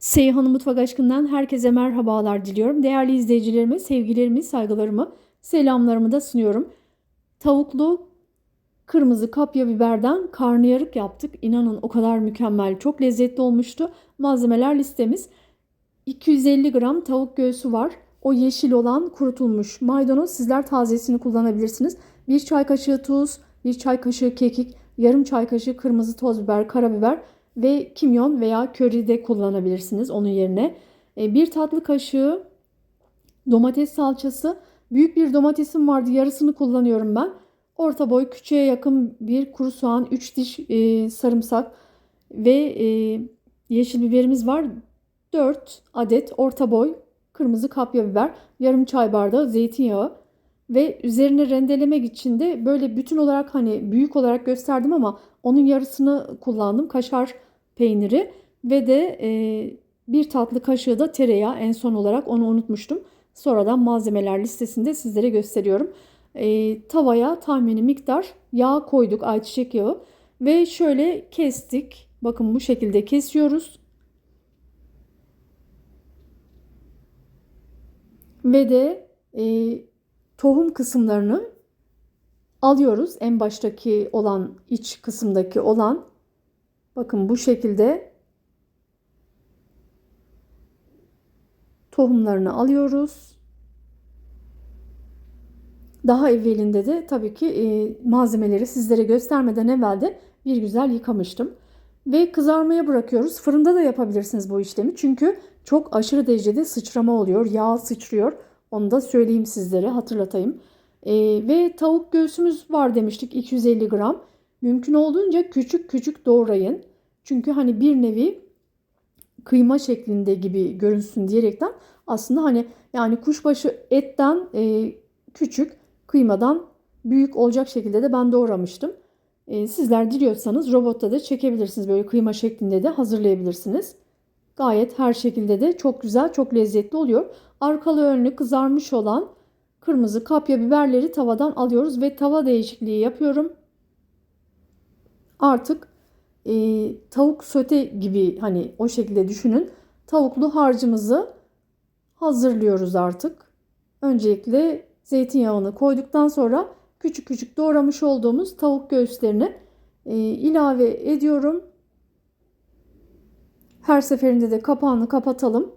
Seyhan'ın Mutfak Aşkı'ndan herkese merhabalar diliyorum. Değerli izleyicilerime sevgilerimi, saygılarımı, selamlarımı da sunuyorum. Tavuklu kırmızı kapya biberden karnıyarık yaptık. İnanın o kadar mükemmel, çok lezzetli olmuştu. Malzemeler listemiz 250 gram tavuk göğsü var. O yeşil olan kurutulmuş maydanoz. Sizler tazesini kullanabilirsiniz. 1 çay kaşığı tuz, 1 çay kaşığı kekik, yarım çay kaşığı kırmızı toz biber, karabiber ve kimyon veya köri de kullanabilirsiniz onun yerine. E, Bir tatlı kaşığı domates salçası. Büyük bir domatesim vardı. Yarısını kullanıyorum ben. Orta boy küçüğe yakın bir kuru soğan, 3 diş e, sarımsak ve e, yeşil biberimiz var. 4 adet orta boy kırmızı kapya biber, yarım çay bardağı zeytinyağı ve üzerine rendelemek için de böyle bütün olarak hani büyük olarak gösterdim ama onun yarısını kullandım. Kaşar peyniri ve de e, bir tatlı kaşığı da tereyağı en son olarak onu unutmuştum. Sonradan malzemeler listesinde sizlere gösteriyorum. E, tavaya tahmini miktar yağ koyduk ayçiçek yağı ve şöyle kestik. Bakın bu şekilde kesiyoruz. Ve de e, tohum kısımlarını alıyoruz. En baştaki olan iç kısımdaki olan bakın bu şekilde tohumlarını alıyoruz. Daha evvelinde de tabii ki e, malzemeleri sizlere göstermeden evvel de bir güzel yıkamıştım. Ve kızarmaya bırakıyoruz. Fırında da yapabilirsiniz bu işlemi. Çünkü çok aşırı derecede sıçrama oluyor. Yağ sıçrıyor. Onu da söyleyeyim sizlere hatırlatayım. E, ve tavuk göğsümüz var demiştik 250 gram. Mümkün olduğunca küçük küçük doğrayın. Çünkü hani bir nevi kıyma şeklinde gibi görünsün diyerekten aslında hani yani kuşbaşı etten e, küçük kıymadan büyük olacak şekilde de ben doğramıştım. E, sizler diliyorsanız robotta da çekebilirsiniz. Böyle kıyma şeklinde de hazırlayabilirsiniz. Gayet her şekilde de çok güzel, çok lezzetli oluyor. Arkalı önlü kızarmış olan kırmızı kapya biberleri tavadan alıyoruz ve tava değişikliği yapıyorum. Artık e, tavuk söte gibi hani o şekilde düşünün. Tavuklu harcımızı hazırlıyoruz artık. Öncelikle zeytinyağını koyduktan sonra küçük küçük doğramış olduğumuz tavuk göğüslerini e, ilave ediyorum. Her seferinde de kapağını kapatalım.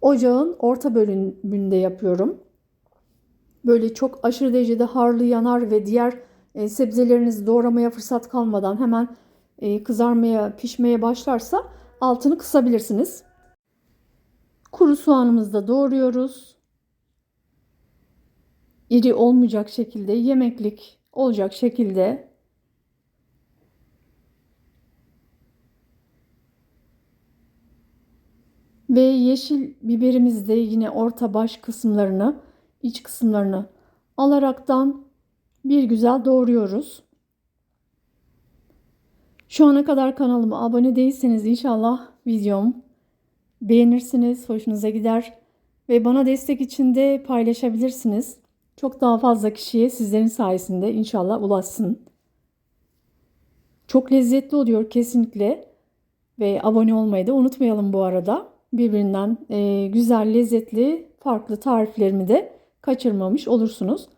Ocağın orta bölümünde yapıyorum. Böyle çok aşırı derecede harlı yanar ve diğer e, sebzelerinizi doğramaya fırsat kalmadan hemen e, kızarmaya, pişmeye başlarsa altını kısabilirsiniz. Kuru soğanımızı da doğruyoruz. İri olmayacak şekilde, yemeklik olacak şekilde Ve yeşil biberimizi de yine orta baş kısımlarını, iç kısımlarını alaraktan bir güzel doğruyoruz. Şu ana kadar kanalıma abone değilseniz inşallah videom beğenirsiniz, hoşunuza gider ve bana destek için de paylaşabilirsiniz. Çok daha fazla kişiye sizlerin sayesinde inşallah ulaşsın. Çok lezzetli oluyor kesinlikle ve abone olmayı da unutmayalım bu arada birbirinden güzel, lezzetli, farklı tariflerimi de kaçırmamış olursunuz.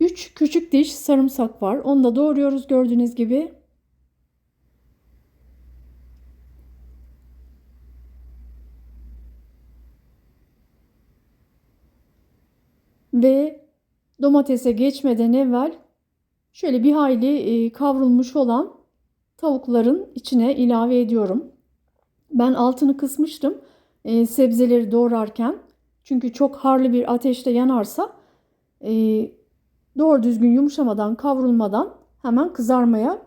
3 küçük diş sarımsak var. Onu da doğruyoruz gördüğünüz gibi. Ve domatese geçmeden evvel şöyle bir hayli e, kavrulmuş olan tavukların içine ilave ediyorum. Ben altını kısmıştım e, sebzeleri doğrarken. Çünkü çok harlı bir ateşte yanarsa e, doğru düzgün yumuşamadan, kavrulmadan hemen kızarmaya,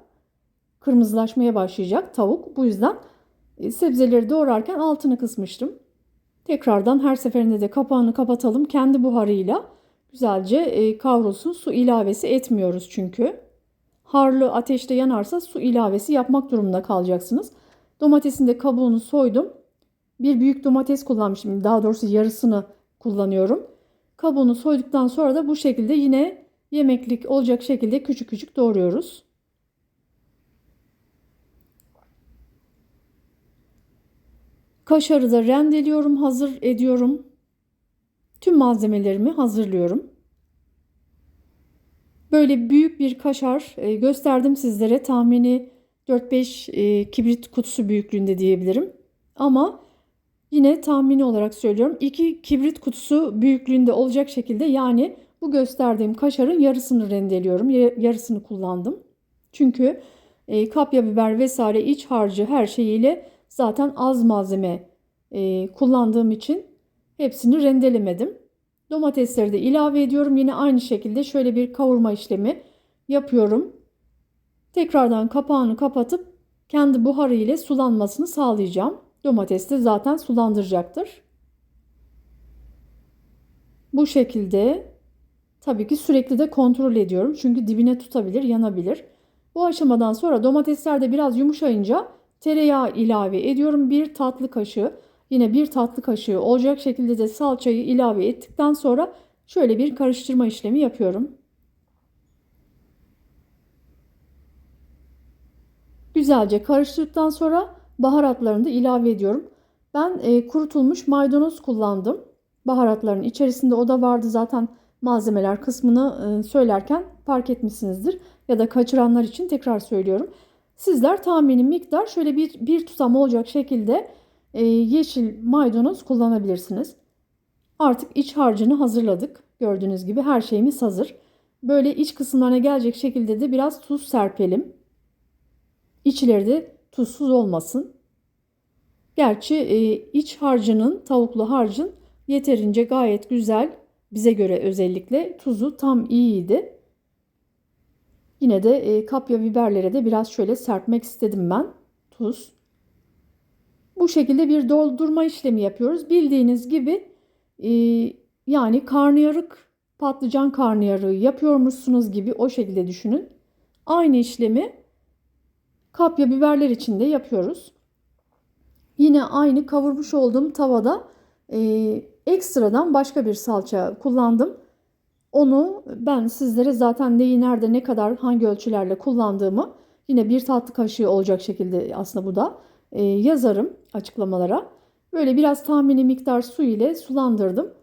kırmızılaşmaya başlayacak tavuk. Bu yüzden e, sebzeleri doğrarken altını kısmıştım. Tekrardan her seferinde de kapağını kapatalım. Kendi buharıyla güzelce e, kavrulsun. Su ilavesi etmiyoruz çünkü. Harlı ateşte yanarsa su ilavesi yapmak durumunda kalacaksınız. Domatesin de kabuğunu soydum. Bir büyük domates kullanmışım. Daha doğrusu yarısını kullanıyorum. Kabuğunu soyduktan sonra da bu şekilde yine yemeklik olacak şekilde küçük küçük doğruyoruz. Kaşarı da rendeliyorum, hazır ediyorum. Tüm malzemelerimi hazırlıyorum. Böyle büyük bir kaşar e, gösterdim sizlere. Tahmini 4-5 e, kibrit kutusu büyüklüğünde diyebilirim. Ama yine tahmini olarak söylüyorum. 2 kibrit kutusu büyüklüğünde olacak şekilde yani bu gösterdiğim kaşarın yarısını rendeliyorum. Yarısını kullandım. Çünkü e, kapya biber vesaire iç harcı her şeyiyle zaten az malzeme kullandığım için hepsini rendelemedim. Domatesleri de ilave ediyorum. Yine aynı şekilde şöyle bir kavurma işlemi yapıyorum. Tekrardan kapağını kapatıp kendi buharı ile sulanmasını sağlayacağım. Domates de zaten sulandıracaktır. Bu şekilde tabii ki sürekli de kontrol ediyorum. Çünkü dibine tutabilir, yanabilir. Bu aşamadan sonra domatesler de biraz yumuşayınca tereyağı ilave ediyorum. Bir tatlı kaşığı Yine bir tatlı kaşığı olacak şekilde de salçayı ilave ettikten sonra şöyle bir karıştırma işlemi yapıyorum. Güzelce karıştırdıktan sonra baharatlarını da ilave ediyorum. Ben e, kurutulmuş maydanoz kullandım. Baharatların içerisinde o da vardı zaten malzemeler kısmını e, söylerken fark etmişsinizdir. Ya da kaçıranlar için tekrar söylüyorum. Sizler tahmini miktar şöyle bir, bir tutam olacak şekilde e, yeşil maydanoz kullanabilirsiniz. Artık iç harcını hazırladık. Gördüğünüz gibi her şeyimiz hazır. Böyle iç kısımlarına gelecek şekilde de biraz tuz serpelim. İçleri de tuzsuz olmasın. Gerçi e, iç harcının, tavuklu harcın yeterince gayet güzel. Bize göre özellikle tuzu tam iyiydi. Yine de e, kapya biberlere de biraz şöyle serpmek istedim ben. Tuz. Bu şekilde bir doldurma işlemi yapıyoruz. Bildiğiniz gibi e, yani karnıyarık, patlıcan karnıyarığı yapıyormuşsunuz gibi o şekilde düşünün. Aynı işlemi kapya biberler için de yapıyoruz. Yine aynı kavurmuş olduğum tavada e, ekstradan başka bir salça kullandım. Onu ben sizlere zaten neyi nerede ne kadar hangi ölçülerle kullandığımı yine bir tatlı kaşığı olacak şekilde aslında bu da e, yazarım açıklamalara. Böyle biraz tahmini miktar su ile sulandırdım.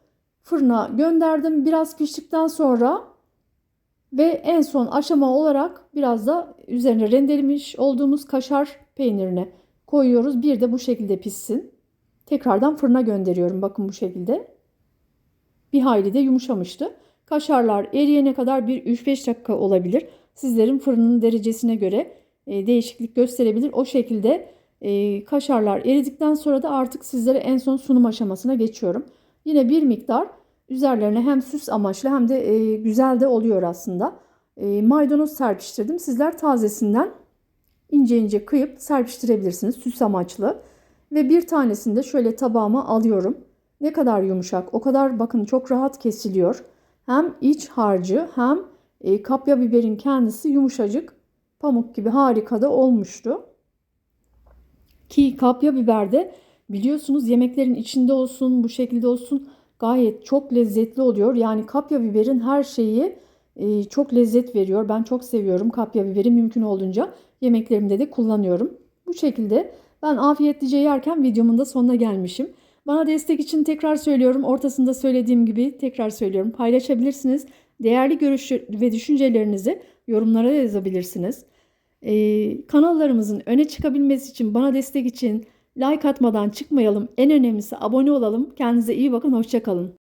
Fırına gönderdim. Biraz piştikten sonra ve en son aşama olarak biraz da üzerine rendelemiş olduğumuz kaşar peynirini koyuyoruz. Bir de bu şekilde pişsin. Tekrardan fırına gönderiyorum. Bakın bu şekilde. Bir hayli de yumuşamıştı. Kaşarlar eriyene kadar bir 3-5 dakika olabilir. Sizlerin fırının derecesine göre e, değişiklik gösterebilir. O şekilde e, kaşarlar eridikten sonra da artık sizlere en son sunum aşamasına geçiyorum. Yine bir miktar üzerlerine hem süs amaçlı hem de e, güzel de oluyor aslında. E, maydanoz serpiştirdim. Sizler tazesinden ince ince kıyıp serpiştirebilirsiniz süs amaçlı. Ve bir tanesini de şöyle tabağıma alıyorum. Ne kadar yumuşak o kadar bakın çok rahat kesiliyor. Hem iç harcı hem e, kapya biberin kendisi yumuşacık pamuk gibi harika da olmuştu. Ki kapya biber de biliyorsunuz yemeklerin içinde olsun bu şekilde olsun gayet çok lezzetli oluyor. Yani kapya biberin her şeyi e, çok lezzet veriyor. Ben çok seviyorum kapya biberi mümkün olduğunca yemeklerimde de kullanıyorum. Bu şekilde ben afiyetlice yerken videomun da sonuna gelmişim. Bana destek için tekrar söylüyorum. Ortasında söylediğim gibi tekrar söylüyorum. Paylaşabilirsiniz. Değerli görüş ve düşüncelerinizi yorumlara yazabilirsiniz. Ee, kanallarımızın öne çıkabilmesi için bana destek için like atmadan çıkmayalım. En önemlisi abone olalım. Kendinize iyi bakın. Hoşçakalın.